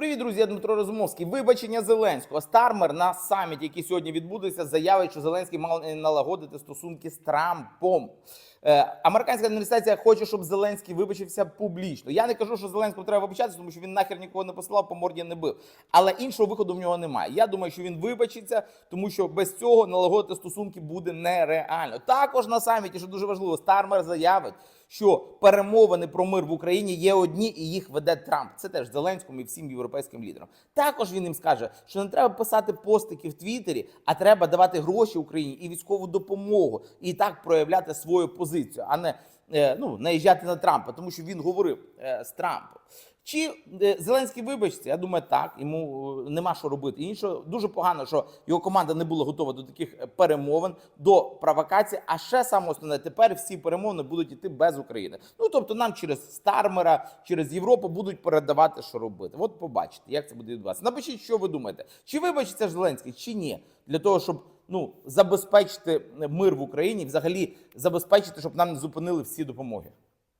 Привіт, друзі, я Дмитро Розумовський. Вибачення Зеленського. Стармер на саміті, який сьогодні відбудеться, заявить, що Зеленський мав налагодити стосунки з Трампом. Е, американська адміністрація хоче, щоб Зеленський вибачився публічно. Я не кажу, що Зеленському треба вибачатися, тому що він нахер нікого не посилав, по морді не бив. Але іншого виходу в нього немає. Я думаю, що він вибачиться, тому що без цього налагодити стосунки буде нереально. Також на саміті, що дуже важливо, Стармер заявить, що перемовини про мир в Україні є одні, і їх веде Трамп. Це теж Зеленському і всім європейським лідерам. Також він їм скаже, що не треба писати постики в Твіттері, а треба давати гроші Україні і військову допомогу, і так проявляти свою позицію, а не ну, наїжджати на Трампа, тому що він говорив е, з Трампом. Чи е, Зеленський вибачиться? Я думаю, так. Йому е, нема що робити. Інше дуже погано, що його команда не була готова до таких е, перемовин, до провокацій. А ще саме основне, тепер всі перемовини будуть йти без України. Ну тобто, нам через Стармера, через Європу будуть передавати, що робити. От побачите, як це буде відбуватися. Напишіть, що ви думаєте, чи вибачиться Зеленський, чи ні, для того, щоб ну забезпечити мир в Україні, взагалі забезпечити, щоб нам не зупинили всі допомоги.